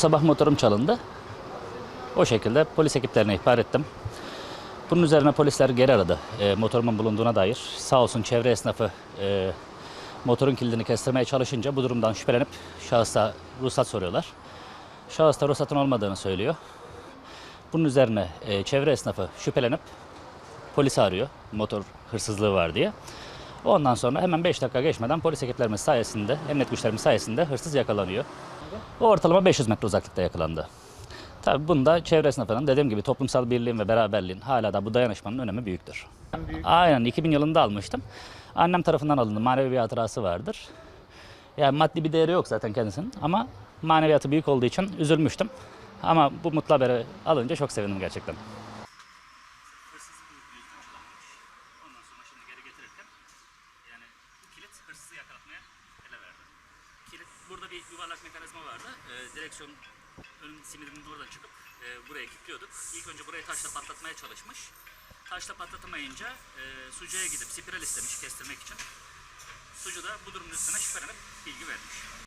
Sabah motorum çalındı. O şekilde polis ekiplerine ihbar ettim. Bunun üzerine polisler geri aradı. E, motorumun bulunduğuna dair. Sağ olsun çevre esnafı e, motorun kilidini kestirmeye çalışınca bu durumdan şüphelenip şahısa ruhsat soruyorlar. Şahıs da ruhsatın olmadığını söylüyor. Bunun üzerine e, çevre esnafı şüphelenip polisi arıyor. Motor hırsızlığı var diye. Ondan sonra hemen 5 dakika geçmeden polis ekiplerimiz sayesinde, emniyet güçlerimiz sayesinde hırsız yakalanıyor. O ortalama 500 metre uzaklıkta yakalandı. Tabii bunda çevre esnafının dediğim gibi toplumsal birliğin ve beraberliğin hala da bu dayanışmanın önemi büyüktür. Aynen 2000 yılında almıştım. Annem tarafından alındı. Manevi bir hatırası vardır. Yani maddi bir değeri yok zaten kendisinin ama maneviyatı büyük olduğu için üzülmüştüm. Ama bu mutlu haberi alınca çok sevindim gerçekten. Bir yuvarlak mekanizma vardı. Ee, direksiyon ön simidinin buradan çıkıp e, buraya kilitliyorduk. İlk önce burayı taşla patlatmaya çalışmış. Taşla patlatamayınca e, sucuya gidip spiral istemiş kestirmek için. Sucu da bu durumun üstüne şüphelenip bilgi vermiş.